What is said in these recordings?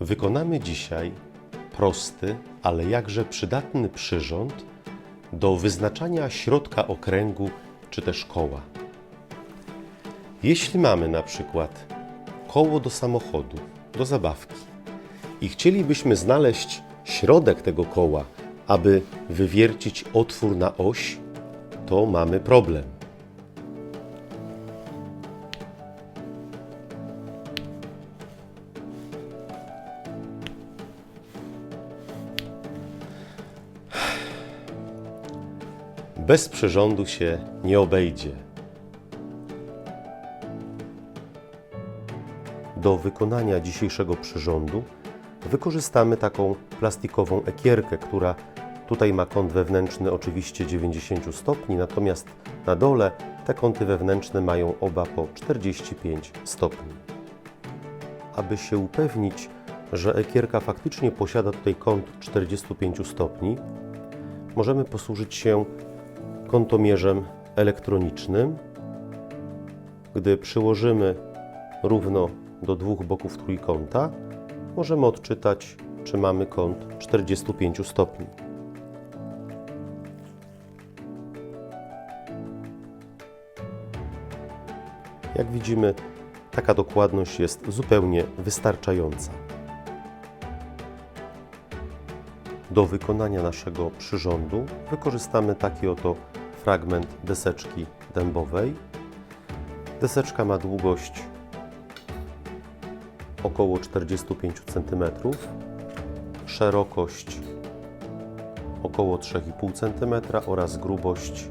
Wykonamy dzisiaj prosty, ale jakże przydatny przyrząd do wyznaczania środka okręgu czy też koła. Jeśli mamy na przykład koło do samochodu, do zabawki i chcielibyśmy znaleźć środek tego koła, aby wywiercić otwór na oś, to mamy problem. Bez przyrządu się nie obejdzie. Do wykonania dzisiejszego przyrządu wykorzystamy taką plastikową ekierkę, która tutaj ma kąt wewnętrzny oczywiście 90 stopni, natomiast na dole te kąty wewnętrzne mają oba po 45 stopni. Aby się upewnić, że ekierka faktycznie posiada tutaj kąt 45 stopni, możemy posłużyć się kątomierzem elektronicznym. Gdy przyłożymy równo do dwóch boków trójkąta, możemy odczytać, czy mamy kąt 45 stopni. Jak widzimy, taka dokładność jest zupełnie wystarczająca. Do wykonania naszego przyrządu wykorzystamy taki oto fragment deseczki dębowej. Deseczka ma długość około 45 cm, szerokość około 3,5 cm oraz grubość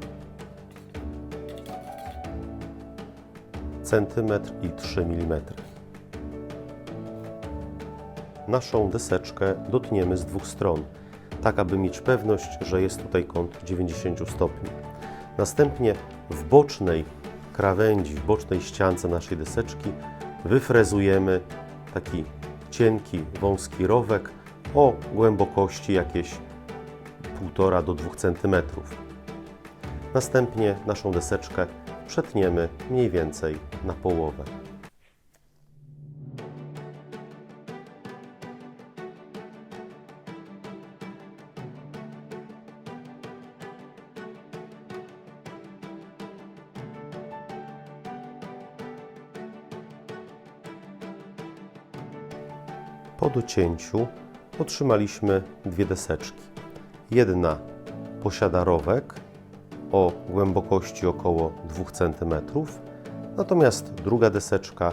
centymetr i 3 mm. Naszą deseczkę dotniemy z dwóch stron, tak aby mieć pewność, że jest tutaj kąt 90 stopni. Następnie w bocznej krawędzi, w bocznej ściance naszej deseczki wyfrezujemy taki cienki, wąski rowek o głębokości jakieś 1,5 do 2 cm. Następnie naszą deseczkę przetniemy mniej więcej na połowę. Po docięciu otrzymaliśmy dwie deseczki. Jedna posiada rowek o głębokości około 2 cm, natomiast druga deseczka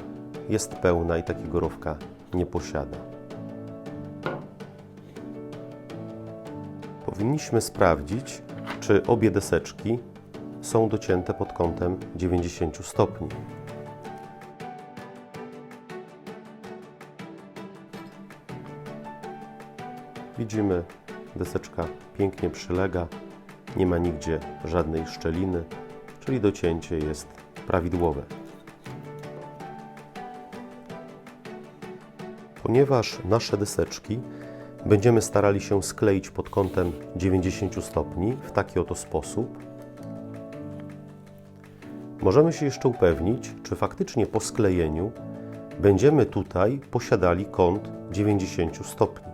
jest pełna i takiego rowka nie posiada. Powinniśmy sprawdzić, czy obie deseczki są docięte pod kątem 90 stopni. Widzimy, deseczka pięknie przylega, nie ma nigdzie żadnej szczeliny, czyli docięcie jest prawidłowe. Ponieważ nasze deseczki będziemy starali się skleić pod kątem 90 stopni w taki oto sposób, możemy się jeszcze upewnić, czy faktycznie po sklejeniu będziemy tutaj posiadali kąt 90 stopni.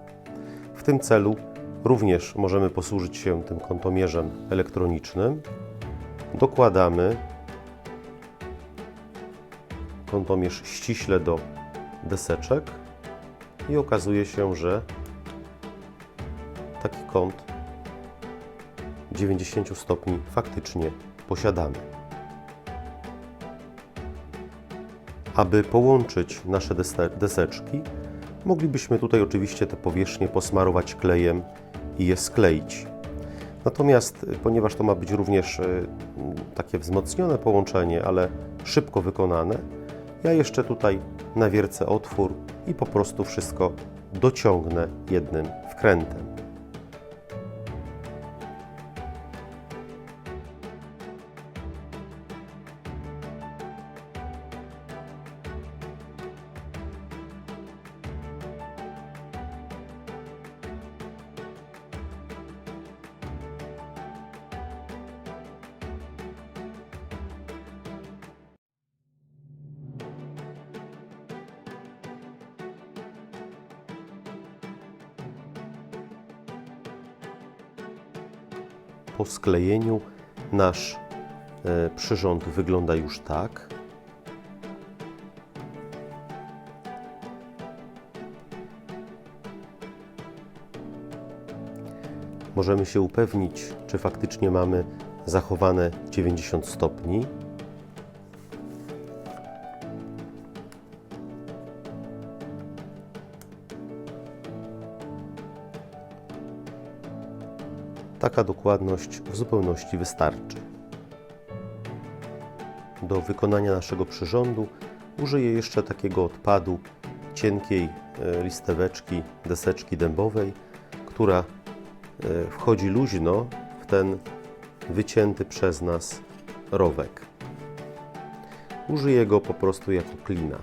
W tym celu również możemy posłużyć się tym kątomierzem elektronicznym. Dokładamy kątomierz ściśle do deseczek i okazuje się, że taki kąt 90 stopni faktycznie posiadamy. Aby połączyć nasze dese- deseczki, moglibyśmy tutaj oczywiście te powierzchnie posmarować klejem i je skleić. Natomiast, y, ponieważ to ma być również y, takie wzmocnione połączenie, ale szybko wykonane, ja jeszcze tutaj nawiercę otwór i po prostu wszystko dociągnę jednym wkrętem. Po sklejeniu nasz e, przyrząd wygląda już tak. Możemy się upewnić, czy faktycznie mamy zachowane 90 stopni. Taka dokładność w zupełności wystarczy. Do wykonania naszego przyrządu użyję jeszcze takiego odpadu cienkiej e, listeweczki, deseczki dębowej, która e, wchodzi luźno w ten wycięty przez nas rowek. Użyję go po prostu jako klina.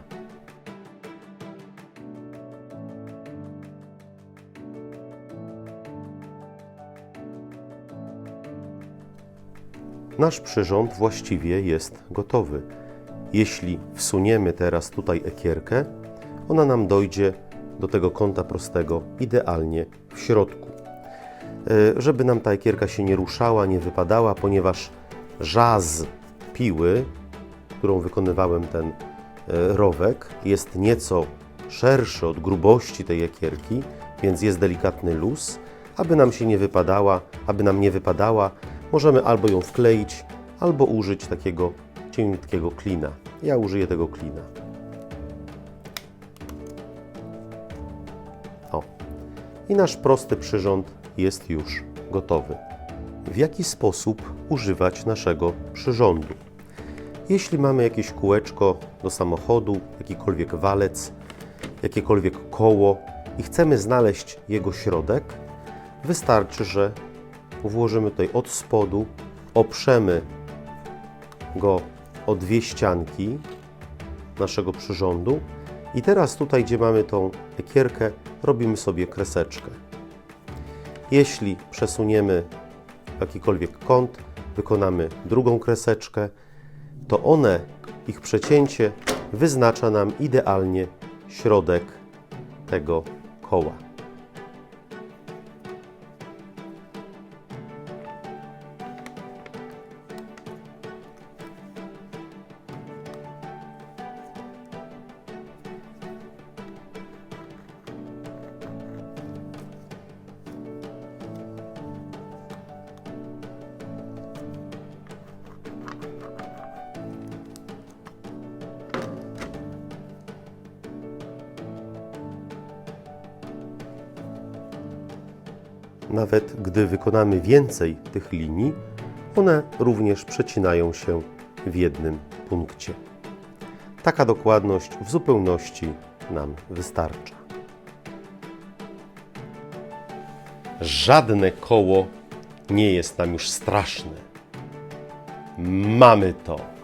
Nasz przyrząd właściwie jest gotowy. Jeśli wsuniemy teraz tutaj ekierkę, ona nam dojdzie do tego kąta prostego idealnie w środku. E, Żeby nam ta ekierka się nie ruszała, nie wypadała, ponieważ żaz piły, którą wykonywałem ten e, rowek, jest nieco szerszy od grubości tej ekierki, więc jest delikatny luz. Aby nam się nie wypadała, aby nam nie wypadała, możemy albo ją wkleić, albo użyć takiego cieniutkiego klina. Ja użyję tego klina. O. I nasz prosty przyrząd jest już gotowy. W jaki sposób używać naszego przyrządu? Jeśli mamy jakieś kółeczko do samochodu, jakikolwiek walec, jakiekolwiek koło i chcemy znaleźć jego środek, wystarczy, że włożymy tutaj od spodu, oprzemy go o dwie ścianki naszego przyrządu i teraz tutaj, gdzie mamy tą ekierkę, robimy sobie kreseczkę. Jeśli przesuniemy jakikolwiek kąt, wykonamy drugą kreseczkę, to one, ich przecięcie wyznacza nam idealnie środek tego koła. Nawet gdy wykonamy więcej tych linii, one również przecinają się w jednym punkcie. Taka dokładność w zupełności nam wystarcza. Żadne koło nie jest nam już straszne. Mamy to.